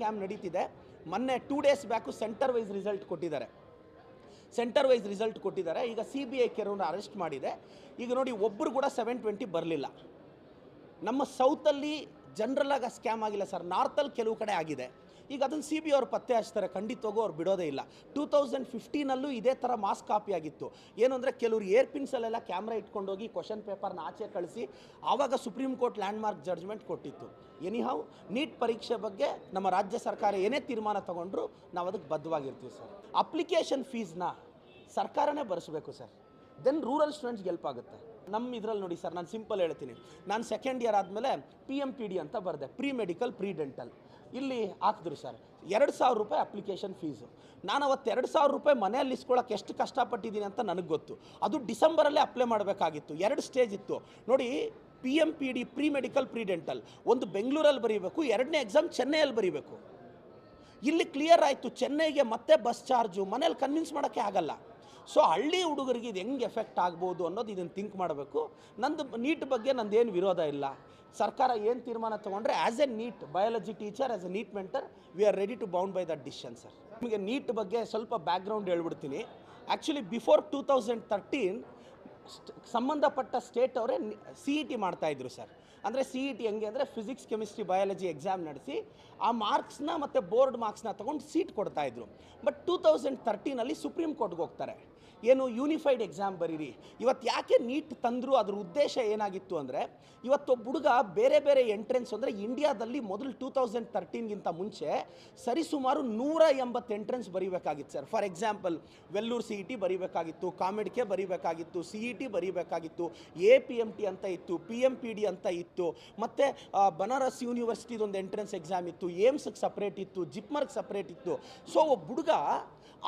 Scam ನಡೀತಿದೆ. ಮೊನ್ನೆ two days back centre wise result ಕೊಟ್ಟಿದ್ದಾರೆ. ಸೆಂಟರ್ ವೈಸ್ ರಿಸಲ್ಟ್ ಕೊಟ್ಟಿದ್ದಾರೆ. ಈಗ ಸಿ ಬಿ ಐ ಕೆಲವನ್ನ ಅರೆಸ್ಟ್ ಮಾಡಿದೆ. ಈಗ ನೋಡಿ ಒಬ್ಬರು ಕೂಡ ಸೆವೆನ್ ಟ್ವೆಂಟಿ ಬರಲಿಲ್ಲ. ನಮ್ಮ ಸೌತಲ್ಲಿ ಜನರಲಾಗಿ ಸ್ಕ್ಯಾಮ್ ಆಗಿಲ್ಲ ಸರ್ ನಾರ್ತಲ್ಲಿ ಕೆಲವು ಕಡೆ ಆಗಿದೆ. ಈಗ ಅದನ್ನು ಸಿ ಬಿ ಅವ್ರು ಪತ್ತೆ ಹಚ್ತಾರೆ ಖಂಡಿತವಾಗೂ ಅವ್ರು ಬಿಡೋದೇ ಇಲ್ಲ. ಟೂ ತೌಸಂಡ್ ಫಿಫ್ಟೀನಲ್ಲೂ ಇದೇ ಥರ ಮಾಸ್ ಕಾಪಿ ಆಗಿತ್ತು. ಏನು ಅಂದರೆ ಕೆಲವರು ಏರ್ ಪಿನ್ಸಲ್ಲೆಲ್ಲ ಕ್ಯಾಮ್ರಾ ಇಟ್ಕೊಂಡೋಗಿ ಕ್ವಶನ್ ಪೇಪರ್ನ ಆಚೆ ಕಳಿಸಿ, ಆವಾಗ ಸುಪ್ರೀಂ ಕೋರ್ಟ್ ಲ್ಯಾಂಡ್ಮಾರ್ಕ್ ಜಡ್ಜ್ಮೆಂಟ್ ಕೊಟ್ಟಿತ್ತು. ಎನಿಹೌ ನೀಟ್ ಪರೀಕ್ಷೆ ಬಗ್ಗೆ ನಮ್ಮ ರಾಜ್ಯ ಸರ್ಕಾರ ಏನೇ ತೀರ್ಮಾನ ತಗೊಂಡ್ರು ನಾವು ಅದಕ್ಕೆ ಬದ್ಧವಾಗಿರ್ತೀವಿ ಸರ್. ಅಪ್ಲಿಕೇಶನ್ ಫೀಸ್ನ ಸರ್ಕಾರನೇ ಭರಿಸಬೇಕು ಸರ್. ದೆನ್ ರೂರಲ್ ಸ್ಟೂಡೆಂಟ್ಸ್ಗೆ ಹೆಲ್ಪ್ ಆಗುತ್ತೆ. ನಮ್ಮ ಇದರಲ್ಲಿ ನೋಡಿ ಸರ್, ನಾನು ಸಿಂಪಲ್ ಹೇಳ್ತೀನಿ. ನಾನು ಸೆಕೆಂಡ್ ಇಯರ್ ಆದಮೇಲೆ ಪಿ ಎಂ ಪಿ ಡಿ ಅಂತ ಬರೆದೆ ಪ್ರೀ ಮೆಡಿಕಲ್ ಪ್ರೀ ಡೆಂಟಲ್ ಇಲ್ಲಿ ಹಾಕಿದ್ರು ಸರ್. ಎರಡು ಸಾವಿರ ರೂಪಾಯಿ ಅಪ್ಲಿಕೇಶನ್ ಫೀಸು ನಾನು ಅವತ್ತು ಎರಡು ಸಾವಿರ ರೂಪಾಯಿ ಮನೆಯಲ್ಲಿ ಇಸ್ಕೊಳ್ಳೋಕೆ ಎಷ್ಟು ಕಷ್ಟಪಟ್ಟಿದ್ದೀನಿ ಅಂತ ನನಗೆ ಗೊತ್ತು. ಅದು ಡಿಸೆಂಬರಲ್ಲೇ ಅಪ್ಲೈ ಮಾಡಬೇಕಾಗಿತ್ತು. ಎರಡು ಸ್ಟೇಜ್ ಇತ್ತು. ನೋಡಿ P M P D pre medical pre dental ಒಂದು ಬೆಂಗಳೂರಲ್ಲಿ ಬರೀಬೇಕು, ಎರಡನೇ ಎಕ್ಸಾಮ್ ಚೆನ್ನೈಯಲ್ಲಿ ಬರೀಬೇಕು. ಇಲ್ಲಿ ಕ್ಲಿಯರ್ ಆಯಿತು, ಚೆನ್ನೈಗೆ ಮತ್ತೆ ಬಸ್ ಚಾರ್ಜು ಮನೇಲಿ ಕನ್ವಿನ್ಸ್ ಮಾಡೋಕ್ಕೆ ಆಗಲ್ಲ. ಸೊ ಹಳ್ಳಿ ಹುಡುಗರಿಗೆ ಇದು ಹೆಂಗೆ ಎಫೆಕ್ಟ್ ಆಗ್ಬೋದು ಅನ್ನೋದು ಇದನ್ನು ಥಿಂಕ್ ಮಾಡಬೇಕು. ನಂದು ನೀಟ್ ಬಗ್ಗೆ ನಂದೇನು ವಿರೋಧ ಇಲ್ಲ. ಸರ್ಕಾರ ಏನು ತೀರ್ಮಾನ ತೊಗೊಂಡ್ರೆ as a NEET biology teacher as a NEET mentor we are ready to bound by that decision sir ನಿಮಗೆ ನೀಟ್ ಬಗ್ಗೆ ಸ್ವಲ್ಪ ಬ್ಯಾಕ್ಗ್ರೌಂಡ್ ಹೇಳ್ಬಿಡ್ತೀನಿ. Actually before two thousand thirteen ಸಂಬಂಧಪಟ್ಟ ಸ್ಟೇಟ್ ಅವರೇ ಸಿ ಇ ಟಿ ಮಾಡ್ತಾಯಿದ್ರು ಸರ್ ಅಂದರೆ ಸಿ ಇ ಟಿ ಹೆಂಗೆ ಅಂದರೆ ಫಿಸಿಕ್ಸ್ ಕೆಮಿಸ್ಟ್ರಿ ಬಯಾಲಜಿ ಎಕ್ಸಾಮ್ ನಡೆಸಿ, ಆ ಮಾರ್ಕ್ಸ್ನ ಮತ್ತು ಬೋರ್ಡ್ ಮಾರ್ಕ್ಸ್ನ ತೊಗೊಂಡು ಸೀಟ್ ಕೊಡ್ತಾಯಿದ್ರು ಬಟ್ ಟೂ ತೌಸಂಡ್ ತರ್ಟೀನಲ್ಲಿ ಸುಪ್ರೀಂ ಕೋರ್ಟ್ಗೆ ಹೋಗ್ತಾರೆ. ಏನು ಯೂನಿಫೈಡ್ ಎಕ್ಸಾಮ್ ಬರೀರಿ. ಇವತ್ತು ಯಾಕೆ ನೀಟ್ ತಂದರು ಅದ್ರ ಉದ್ದೇಶ ಏನಾಗಿತ್ತು ಅಂದರೆ ಇವತ್ತೊಬ್ಬ ಹುಡುಗ ಬೇರೆ ಬೇರೆ ಎಂಟ್ರೆನ್ಸ್ ಅಂದರೆ ಇಂಡಿಯಾದಲ್ಲಿ ಮೊದಲು ಟೂ ತೌಸಂಡ್ ತರ್ಟೀನ್ಗಿಂತ ಮುಂಚೆ ಸರಿಸುಮಾರು ನೂರ ಎಂಬತ್ತು entrance ಬರೀಬೇಕಾಗಿತ್ತು sir. For example Vellore C E T ಬರೀಬೇಕಾಗಿತ್ತು, COMEDK ಬರೀಬೇಕಾಗಿತ್ತು ಸಿ ಇ ಟಿ ಬರೀಬೇಕಾಗಿತ್ತು ಎ ಪಿ ಎಂ ಟಿ ಅಂತ ಇತ್ತು ಪಿ ಎಂ ಪಿ ಡಿ ಅಂತ ಇತ್ತು, ಮತ್ತು ಬನಾರಸ್ ಯೂನಿವರ್ಸಿಟಿದೊಂದು ಎಂಟ್ರೆನ್ಸ್ ಎಕ್ಸಾಮ್ ಇತ್ತು ಏಮ್ಸ್ಗೆ ಸಪ್ರೇಟ್ ಇತ್ತು ಜಿಪ್ಮರ್ಗೆ ಸಪ್ರೇಟ್ ಇತ್ತು. ಸೊ ಒಬ್ಬ ಹುಡುಗ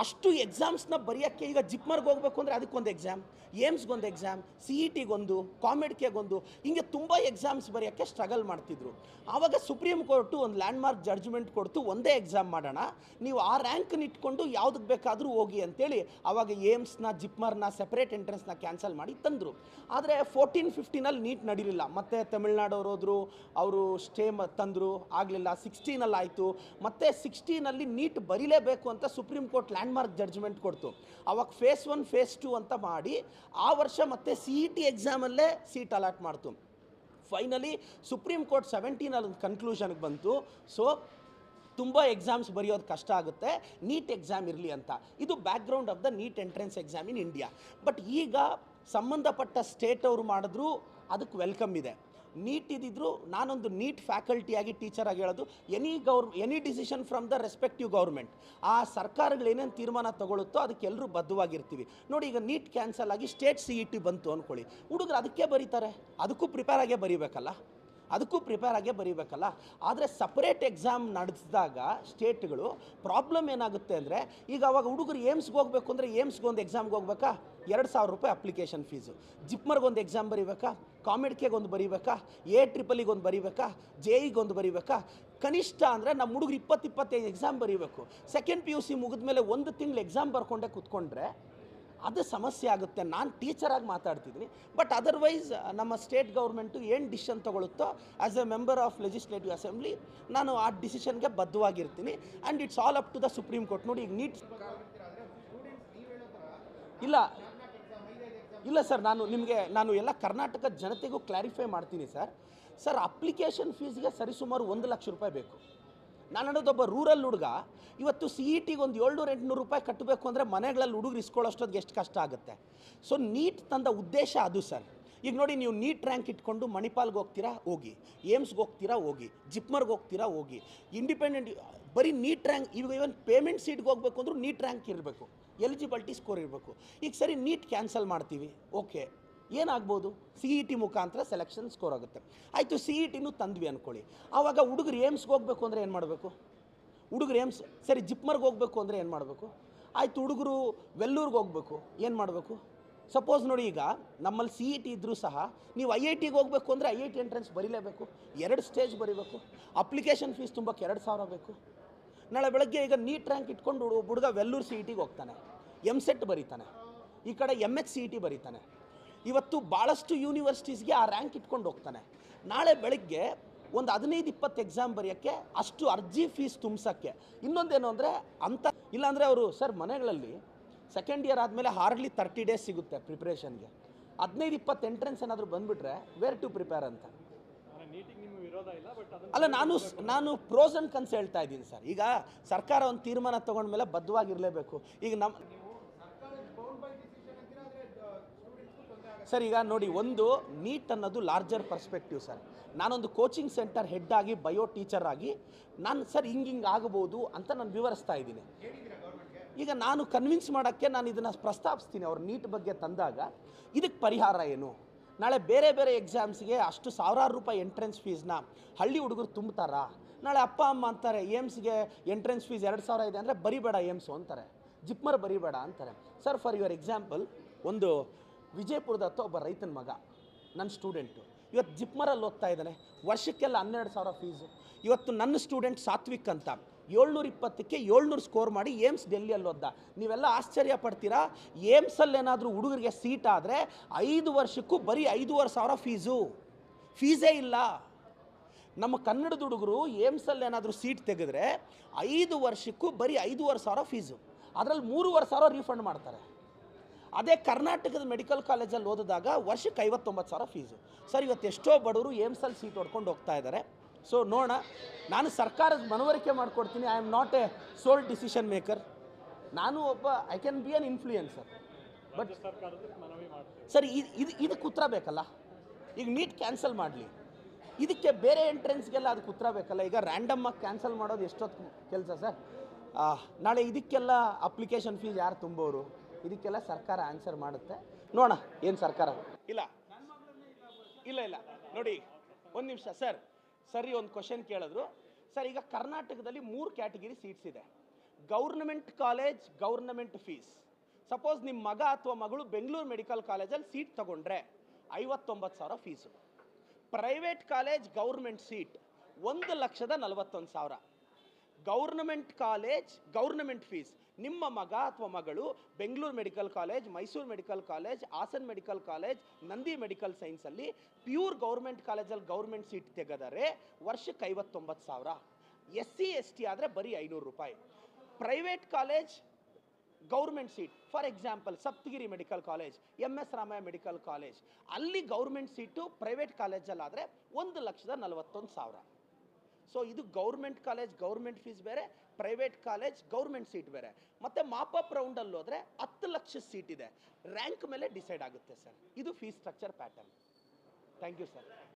ಅಷ್ಟು ಎಕ್ಸಾಮ್ಸ್ನ ಬರೆಯೋಕ್ಕೆ ಈಗ ಜಿಪ್ಮರ್ಗೆ ಹೋಗ್ಬೇಕು ಅಂದರೆ ಅದಕ್ಕೊಂದು ಎಕ್ಸಾಮ್ ಏಮ್ಸ್ಗೊಂದು ಎಕ್ಸಾಮ್ ಸಿ ಇ ಟಿಗೊಂದು ಕಾಮೆಡ್ಕೆಗೊಂದು ಹಿಂಗೆ ತುಂಬ ಎಕ್ಸಾಮ್ಸ್ ಬರೆಯೋಕ್ಕೆ ಸ್ಟ್ರಗಲ್ ಮಾಡ್ತಿದ್ರು. ಆವಾಗ ಸುಪ್ರೀಂ ಕೋರ್ಟು ಒಂದು ಲ್ಯಾಂಡ್ಮಾರ್ಕ್ ಜಡ್ಜ್ಮೆಂಟ್ ಕೊಡ್ತು, ಒಂದೇ ಎಕ್ಸಾಮ್ ಮಾಡೋಣ, ನೀವು ಆ ರ್ಯಾಂಕ್ನ ಇಟ್ಕೊಂಡು ಯಾವುದಕ್ಕೆ ಬೇಕಾದರೂ ಹೋಗಿ ಅಂತೇಳಿ ಆವಾಗ ಏಮ್ಸ್ನ, ಜಿಪ್ಮರ್ನ ಸೆಪ್ರೇಟ್ ಎಂಟ್ರೆನ್ಸ್ನ ಕ್ಯಾನ್ಸಲ್ ಮಾಡಿ ತಂದರು. ಆದರೆ ಫೋರ್ಟೀನ್ ಫಿಫ್ಟೀನಲ್ಲಿ ನೀಟ್ ನಡೀಲಿಲ್ಲ. ಮತ್ತು ತಮಿಳ್ನಾಡವ್ರು ಹೋದರು, ಅವರು ಸ್ಟೇ ತಂದರು, ಆಗಲಿಲ್ಲ. ಸಿಕ್ಸ್ಟೀನಲ್ಲಿ ಆಯಿತು. ಮತ್ತು ಸಿಕ್ಸ್ಟೀನಲ್ಲಿ ನೀಟ್ ಬರೀಲೇಬೇಕು ಅಂತ ಸುಪ್ರೀಂ ಕೋರ್ಟ್ ಲ್ಯಾಂಡ್ಮಾರ್ಕ್ ಜಡ್ಜ್ಮೆಂಟ್ ಕೊಡ್ತು. ಅವಾಗ ಫೇಸ್ ಒನ್ ಫೇಸ್ ಟು ಅಂತ ಮಾಡಿ ಆ ವರ್ಷ ಮತ್ತೆ ಸಿ ಇ ಟಿ ಎಕ್ಸಾಮಲ್ಲೇ ಸೀಟ್ ಅಲಾಟ್ ಮಾಡ್ತು. ಫೈನಲಿ ಸುಪ್ರೀಂ ಕೋರ್ಟ್ ಸೆವೆಂಟೀನಲ್ಲಿ ಒಂದು ಕನ್ಕ್ಲೂಷನ್ಗೆ ಬಂತು. ಸೊ ತುಂಬ ಎಕ್ಸಾಮ್ಸ್ ಬರೆಯೋದು ಕಷ್ಟ ಆಗುತ್ತೆ. ನೀಟ್ ಎಕ್ಸಾಮ್ ಇರಲಿ ಅಂತ. ಇದು background of the NEET entrance exam in India but ಈಗ ಸಂಬಂಧಪಟ್ಟ ಸ್ಟೇಟ್ ಅವರು ಮಾಡಿದ್ರು, ಅದಕ್ಕೆ ವೆಲ್ಕಮ್ ಇದೆ. ನೀಟ್ ಇದ್ದಿದ್ರು ನಾನೊಂದು ನೀಟ್ ಫ್ಯಾಕಲ್ಟಿಯಾಗಿ ಟೀಚರಾಗಿ ಹೇಳೋದು. Any gov, any decision from the respective government. ಆ ಸರ್ಕಾರಗಳು ಏನೇನು ತೀರ್ಮಾನ ತಗೊಳುತ್ತೋ ಅದಕ್ಕೆಲ್ಲರೂ ಬದ್ಧವಾಗಿರ್ತೀವಿ. ನೋಡಿ ಈಗ ನೀಟ್ ಕ್ಯಾನ್ಸಲ್ ಆಗಿ ಸ್ಟೇಟ್ ಸಿ ಇ ಟಿ ಬಂತು ಅಂದ್ಕೊಳ್ಳಿ ಹುಡುಗರು ಅದಕ್ಕೆ ಬರೀತಾರೆ. ಅದಕ್ಕೂ ಪ್ರಿಪೇರ್ ಆಗೇ ಬರೀಬೇಕಲ್ಲ? ಅದಕ್ಕೂ ಪ್ರಿಪೇರ್ ಆಗೇ ಬರೀಬೇಕಲ್ಲ? ಆದರೆ ಸಪ್ರೇಟ್ ಎಕ್ಸಾಮ್ ನಡೆಸಿದಾಗ ಸ್ಟೇಟ್ಗಳು ಪ್ರಾಬ್ಲಮ್ ಏನಾಗುತ್ತೆ ಅಂದರೆ ಈಗ ಅವಾಗ ಹುಡುಗರು ಏಮ್ಸ್ಗೆ ಹೋಗ್ಬೇಕು ಅಂದರೆ ಏಮ್ಸ್ಗೆ ಒಂದು ಎಕ್ಸಾಮ್ಗೆ ಹೋಗ್ಬೇಕಾ? ಎರಡು ಸಾವಿರ ರೂಪಾಯಿ ಅಪ್ಲಿಕೇಶನ್ ಫೀಸು. ಜಿಪ್ಮರ್ಗೆ ಒಂದು ಎಕ್ಸಾಮ್ ಬರೀಬೇಕಾ? ಕಾಮೆಡ್ಕೆಗೆ ಒಂದು ಬರೀಬೇಕಾ? ಎ ಟ್ರಿಪಲಿಗೆ ಒಂದು ಬರೀಬೇಕಾ? ಜೆ ಒಂದು ಬರೀಬೇಕಾ? ಕನಿಷ್ಠ ಅಂದರೆ ನಮ್ಮ ಹುಡುಗರು ಇಪ್ಪತ್ತು ಇಪ್ಪತ್ತೈದು ಎಕ್ಸಾಮ್ ಬರೀಬೇಕು. ಸೆಕೆಂಡ್ ಪಿ ಯು ಸಿ ಮುಗಿದ್ಮೇಲೆ ಒಂದು ತಿಂಗಳು ಎಕ್ಸಾಮ್ ಬರ್ಕೊಂಡೆ ಕೂತ್ಕೊಂಡ್ರೆ ಅದು ಸಮಸ್ಯೆ ಆಗುತ್ತೆ. ನಾನು ಟೀಚರಾಗಿ ಮಾತಾಡ್ತಿದ್ದೀನಿ. ಬಟ್ ಅದರ್ವೈಸ್ ನಮ್ಮ ಸ್ಟೇಟ್ ಗೌರ್ಮೆಂಟು ಏನು decision ತೊಗೊಳುತ್ತೋ as a member of legislative assembly ನಾನು ಆ ಡಿಸಿಷನ್ಗೆ ಬದ್ಧವಾಗಿರ್ತೀನಿ. And it's all up to the supreme court ನೋಡಿ, ಈಗ ನೀಟ್ ಇಲ್ಲ ಇಲ್ಲ ಸರ್, ನಾನು ನಿಮಗೆ, ನಾನು ಎಲ್ಲ ಕರ್ನಾಟಕದ ಜನತೆಗೂ ಕ್ಲಾರಿಫೈ ಮಾಡ್ತೀನಿ ಸರ್. ಸರ್ ಅಪ್ಲಿಕೇಶನ್ ಫೀಸ್ಗೆ ಸರಿಸುಮಾರು ಒಂದು ಲಕ್ಷ ರೂಪಾಯಿ ಬೇಕು. ನಾನು ಅನ್ನೋದೊಬ್ಬ ರೂರಲ್ ಹುಡುಗ, ಇವತ್ತು ಸಿ ಇ ಟಿಗೆ ಒಂದು ಏಳ್ನೂರು, ಎಂಟುನೂರು ರೂಪಾಯಿ ಕಟ್ಟಬೇಕು ಅಂದರೆ ಮನೆಗಳಲ್ಲಿ ಹುಡುಗರು ಇಸ್ಕೊಳ್ಳೋಷ್ಟೊತ್ತಿಗೆ ಎಷ್ಟು ಕಷ್ಟ ಆಗುತ್ತೆ. ಸೊ ನೀಟ್ ತಂದ ಉದ್ದೇಶ ಅದು ಸರ್. ಈಗ ನೋಡಿ, ನೀವು ನೀಟ್ ರ್ಯಾಂಕ್ ಇಟ್ಕೊಂಡು ಮಣಿಪಾಲ್ಗೆ ಹೋಗ್ತೀರಾ, ಹೋಗಿ. ಏಮ್ಸ್ಗೆ ಹೋಗ್ತೀರಾ, ಹೋಗಿ. ಜಿಪ್ಮರ್ಗೆ ಹೋಗ್ತೀರಾ, ಹೋಗಿ. ಇಂಡಿಪೆಂಡೆಂಟ್ ಬರೀ ನೀಟ್ ರ್ಯಾಂಕ್ ಇವಾಗ ಇವನ್ ಪೇಮೆಂಟ್ ಸೀಟ್ಗೆ ಹೋಗ್ಬೇಕು ಅಂದ್ರೂ ನೀಟ್ ರ್ಯಾಂಕ್ ಇರಬೇಕು. ಎಲಿಜಿಬಿಲಿಟಿ ಸ್ಕೋರ್ ಇರಬೇಕು. ಈಗ ಸರಿ, ನೀಟ್ ಕ್ಯಾನ್ಸಲ್ ಮಾಡ್ತೀವಿ. ಓಕೆ. ಏನಾಗ್ಬೋದು? ಸಿ ಇ ಟಿ ಮುಖಾಂತರ ಸೆಲೆಕ್ಷನ್ ಸ್ಕೋರ್ ಆಗುತ್ತೆ. ಆಯಿತು ಸಿ ಇ ಟಿನೂ ತಂದ್ವಿ ಅಂದ್ಕೊಳ್ಳಿ ಆವಾಗ ಹುಡುಗರು ಏಮ್ಸ್ಗೆ ಹೋಗಬೇಕು ಅಂದರೆ ಏನು ಮಾಡಬೇಕು? ಹುಡುಗರು ಏಮ್ಸ್, ಸರಿ, ಜಿಪ್ಮರ್ಗೆ ಹೋಗಬೇಕು ಅಂದರೆ ಏನು ಮಾಡಬೇಕು? ಆಯಿತು, ಹುಡುಗರು ವೆಲ್ಲೂರ್ಗೆ ಹೋಗಬೇಕು. ಏನು ಮಾಡಬೇಕು? ಸಪೋಸ್ ನೋಡಿ ಈಗ, ನಮ್ಮಲ್ಲಿ ಸಿ ಇ ಟಿ ಇದ್ದರೂ ಸಹ, ನೀವು ಐ ಐ ಟಿಗೆ ಹೋಗಬೇಕು ಅಂದರೆ ಐ ಐ ಟಿ ಎಂಟ್ರೆನ್ಸ್ ಬರೀಲೇಬೇಕು. ಎರಡು ಸ್ಟೇಜ್ ಬರೀಬೇಕು. ಅಪ್ಲಿಕೇಶನ್ ಫೀಸ್ ತುಂಬಕ್ಕೆ ಎರಡು ಸಾವಿರ ಬೇಕು. ನಾಳೆ ಬೆಳಗ್ಗೆ ಈಗ ನೀಟ್ ರ್ಯಾಂಕ್ ಇಟ್ಕೊಂಡು ಹುಡು- ಹುಡುಗ ವೆಲ್ಲೂರು ಸಿ ಇ ಟಿಗೆ ಹೋಗ್ತಾನೆ. ಎಂ ಸೆಟ್ ಬರೀತಾನೆ. ಈ ಕಡೆ M H C E T ಬರೀತಾನೆ. ಇವತ್ತು ಭಾಳಷ್ಟು ಯೂನಿವರ್ಸಿಟೀಸ್ಗೆ ಆ ರ್ಯಾಂಕ್ ಇಟ್ಕೊಂಡು ಹೋಗ್ತಾನೆ. ನಾಳೆ ಬೆಳಗ್ಗೆ ಒಂದು ಹದಿನೈದು ಇಪ್ಪತ್ತು ಎಕ್ಸಾಮ್ ಬರೆಯೋಕ್ಕೆ ಅಷ್ಟು ಅರ್ಜಿ ಫೀಸ್ ತುಂಬಿಸೋಕ್ಕೆ. ಇನ್ನೊಂದೇನು ಅಂದರೆ ಅಂಥ ಇಲ್ಲಾಂದರೆ ಅವರು ಸರ್ ಮನೆಗಳಲ್ಲಿ ಸೆಕೆಂಡ್ ಇಯರ್ ಆದಮೇಲೆ ಹಾರ್ಡ್ಲಿ ತರ್ಟಿ ಡೇಸ್ ಸಿಗುತ್ತೆ ಪ್ರಿಪ್ರೇಷನ್ಗೆ ಹದಿನೈದು ಇಪ್ಪತ್ತು ಎಂಟ್ರೆನ್ಸ್ ಏನಾದರೂ ಬಂದುಬಿಟ್ರೆ ವೇರ್ ಟು ಪ್ರಿಪೇರ್ ಅಂತ? ನೀಟಿಗೆ ನಿಮ್ಮ ವಿರೋಧ ಇಲ್ಲ ಬಟ್ ಅಲ್ಲ ನಾನು ನಾನು ಪ್ರೋಸ್ ಅಂಡ್ ಕನ್ಸ್ ಹೇಳ್ತಾ ಇದ್ದೀನಿ ಸರ್. ಈಗ ಸರ್ಕಾರ ಒಂದು ತೀರ್ಮಾನ ತಗೊಂಡ್ಮೇಲೆ ಬದ್ಧವಾಗಿರಲೇಬೇಕು. ಈಗ ನಮ್ಮ ಸರ್, ಈಗ ನೋಡಿ, ಒಂದು ನೀಟ್ ಅನ್ನೋದು ಲಾರ್ಜರ್ ಪರ್ಸ್ಪೆಕ್ಟಿವ್ ಸರ್. ನಾನೊಂದು ಕೋಚಿಂಗ್ ಸೆಂಟರ್ ಹೆಡ್ ಆಗಿ ಬಯೋ ಟೀಚರ್ ಆಗಿ, ನಾನು ಸರ್ ಹಿಂಗೆ ಹಿಂಗೆ ಆಗ್ಬೋದು ಅಂತ ನಾನು ವಿವರಿಸ್ತಾ ಇದ್ದೀನಿ. ಈಗ ನಾನು ಕನ್ವಿನ್ಸ್ ಮಾಡೋಕ್ಕೆ ನಾನು ಇದನ್ನು ಪ್ರಸ್ತಾಪಿಸ್ತೀನಿ ಅವ್ರ ನೀಟ್ ಬಗ್ಗೆ ತಂದಾಗ. ಇದಕ್ಕೆ ಪರಿಹಾರ ಏನು? ನಾಳೆ ಬೇರೆ ಬೇರೆ ಎಕ್ಸಾಮ್ಸ್ಗೆ ಅಷ್ಟು ಸಾವಿರಾರು ರೂಪಾಯಿ ಎಂಟ್ರೆನ್ಸ್ ಫೀಸ್ನ ಹಳ್ಳಿ ಹುಡುಗರು ತುಂಬ್ತಾರಾ? ನಾಳೆ ಅಪ್ಪ, ಅಮ್ಮ ಅಂತಾರೆ ಏಮ್ಸ್ಗೆ ಎಂಟ್ರೆನ್ಸ್ ಫೀಸ್ ಎರಡು ಸಾವಿರ ಇದೆ ಅಂದರೆ ಬರಿಬೇಡ ಏಮ್ಸು ಅಂತಾರೆ. ಜಿಪ್ಮರ್ ಬರಿಬೇಡ ಅಂತಾರೆ. ಸರ್ ಫಾರ್ ಯುವರ್ ಎಕ್ಸಾಂಪಲ್ ಒಂದು ವಿಜಯಪುರದ ಅಥವಾ ಒಬ್ಬ ರೈತನ ಮಗ, ನನ್ನ ಸ್ಟೂಡೆಂಟು ಇವತ್ತು ಜಿಪ್ಮರಲ್ಲಿ ಓದ್ತಾ ಇದ್ದಾನೆ. ವರ್ಷಕ್ಕೆಲ್ಲ ಹನ್ನೆರಡು ಸಾವಿರ ಫೀಸು ಇವತ್ತು ನನ್ನ ಸ್ಟೂಡೆಂಟ್ ಸಾತ್ವಿಕ್ ಅಂತ. ಏಳ್ನೂರ ಇಪ್ಪತ್ತಕ್ಕೆ ಏಳ್ನೂರು ಸ್ಕೋರ್ ಮಾಡಿ ಏಮ್ಸ್ ಡೆಲ್ಲಿಯಲ್ಲಿ ಓದ್ದ. ನೀವೆಲ್ಲ ಆಶ್ಚರ್ಯ ಪಡ್ತೀರಾ? ಏಮ್ಸಲ್ಲಿ ಏನಾದರೂ ಹುಡುಗರಿಗೆ ಸೀಟ್ ಆದರೆ ಐದು ವರ್ಷಕ್ಕೂ ಬರೀ ಐದೂವರೆ ಸಾವಿರ ಫೀಸು ಫೀಸೇ ಇಲ್ಲ. ನಮ್ಮ ಕನ್ನಡದ ಹುಡುಗರು ಏಮ್ಸಲ್ಲಿ ಏನಾದರೂ ಸೀಟ್ ತೆಗೆದ್ರೆ ಐದು ವರ್ಷಕ್ಕೂ ಬರೀ ಐದೂವರೆ ಸಾವಿರ ಫೀಸು ಅದರಲ್ಲಿ ಮೂರುವರೆ ಸಾವಿರ ರೀಫಂಡ್ ಮಾಡ್ತಾರೆ. ಅದೇ ಕರ್ನಾಟಕದ ಮೆಡಿಕಲ್ ಕಾಲೇಜಲ್ಲಿ ಓದಿದಾಗ ವರ್ಷಕ್ಕೆ ಐವತ್ತೊಂಬತ್ತು ಸಾವಿರ ಫೀಸು ಸರ್ ಇವತ್ತು ಎಷ್ಟೋ ಬಡವರು ಏಮ್ಸಲ್ಲಿ ಸೀಟ್ ಹೊಡ್ಕೊಂಡು ಹೋಗ್ತಾ ಇದ್ದಾರೆ ಸೊ ನೋಡೋಣ. ನಾನು ಸರ್ಕಾರದ ಮನವರಿಕೆ ಮಾಡಿಕೊಡ್ತೀನಿ. I am not a sole decision maker ನಾನು ಒಬ್ಬ I can be an influencer but sir ಇದು ಇದು ಇದಕ್ಕೆ ಉತ್ತರ ಬೇಕಲ್ಲ? ಈಗ ನೀಟ್ ಕ್ಯಾನ್ಸಲ್ ಮಾಡಲಿ. ಇದಕ್ಕೆ ಬೇರೆ ಎಂಟ್ರೆನ್ಸ್ಗೆಲ್ಲ ಅದಕ್ಕೆ ಉತ್ತರ ಬೇಕಲ್ಲ? ಈಗ ರ್ಯಾಂಡಮ್ ಆಗಿ ಕ್ಯಾನ್ಸಲ್ ಮಾಡೋದು ಎಷ್ಟೊತ್ತು ಕೆಲಸ ಸರ್? ನಾಳೆ ಇದಕ್ಕೆಲ್ಲ ಅಪ್ಲಿಕೇಶನ್ ಫೀಸ್ ಯಾರು ತುಂಬೋರು? ಇದಕ್ಕೆಲ್ಲ ಸರ್ಕಾರ ಆನ್ಸರ್ ಮಾಡುತ್ತೆ. ನೋಡೋಣ, ಏನು ಸರ್ಕಾರ ಇಲ್ಲ. ಇಲ್ಲ ಇಲ್ಲ. ನೋಡಿ, ಒಂದು ನಿಮಿಷ, ಸರ್. ಸರಿ, ಒಂದು ಕ್ವಶನ್ ಕೇಳಿದ್ರು. ಸರ್, ಈಗ ಕರ್ನಾಟಕದಲ್ಲಿ ಮೂರು ಕ್ಯಾಟಗಿರಿ ಸೀಟ್ಸ್ ಇದೆ. Government college, government fees suppose ನಿಮ್ಮ ಮಗ ಅಥವಾ ಮಗಳು ಬೆಂಗಳೂರು ಮೆಡಿಕಲ್ ಕಾಲೇಜಲ್ಲಿ ಸೀಟ್ ತಗೊಂಡ್ರೆ ಐವತ್ತೊಂಬತ್ತು ಸಾವಿರ fees private college government seat ಒಂದು ಲಕ್ಷದ ನಲವತ್ತೊಂದು ಸಾವಿರ. ಗೌರ್ನಮೆಂಟ್ ಕಾಲೇಜ್ ಗೌರ್ನಮೆಂಟ್ ಫೀಸ್ ನಿಮ್ಮ ಮಗ ಅಥವಾ ಮಗಳು Bengaluru medical college, Mysuru medical college, Hassan medical college, Nandi medical ಸೈನ್ಸಲ್ಲಿ pure government ಕಾಲೇಜಲ್ಲಿ ಗೌರ್ಮೆಂಟ್ ಸೀಟ್ ತೆಗೆದರೆ ವರ್ಷಕ್ಕೆ ಐವತ್ತೊಂಬತ್ತು ಸಾವಿರ. ಎಸ್ ಸಿ, ಎಸ್ ಟಿ ಆದರೆ ಬರೀ ಐನೂರು ರೂಪಾಯಿ. Private college, government seat. For example Saptagiri medical college M S Ramaiah medical college. ಅಲ್ಲಿ ಗೌರ್ಮೆಂಟ್ ಸೀಟು ಪ್ರೈವೇಟ್ ಕಾಲೇಜಲ್ಲಾದರೆ ಒಂದು ಲಕ್ಷದ ನಲವತ್ತೊಂದು ಸಾವಿರ. ಸೊ ಇದು ಗೌರ್ಮೆಂಟ್ ಕಾಲೇಜ್ ಗೌರ್ಮೆಂಟ್ ಫೀಸ್ ಬೇರೆ ಪ್ರೈವೇಟ್ ಕಾಲೇಜ್ ಗೌರ್ಮೆಂಟ್ ಸೀಟ್ ಬೇರೆ. ಮತ್ತೆ ಮಾಪಪ್ ರೌಂಡಲ್ಲಿ ಹೋದರೆ ಹತ್ತು ಲಕ್ಷ ಸೀಟ್ ಇದೆ. ರ್ಯಾಂಕ್ ಮೇಲೆ ಡಿಸೈಡ್ ಆಗುತ್ತೆ ಸರ್ ಇದು fees structure pattern thank you sir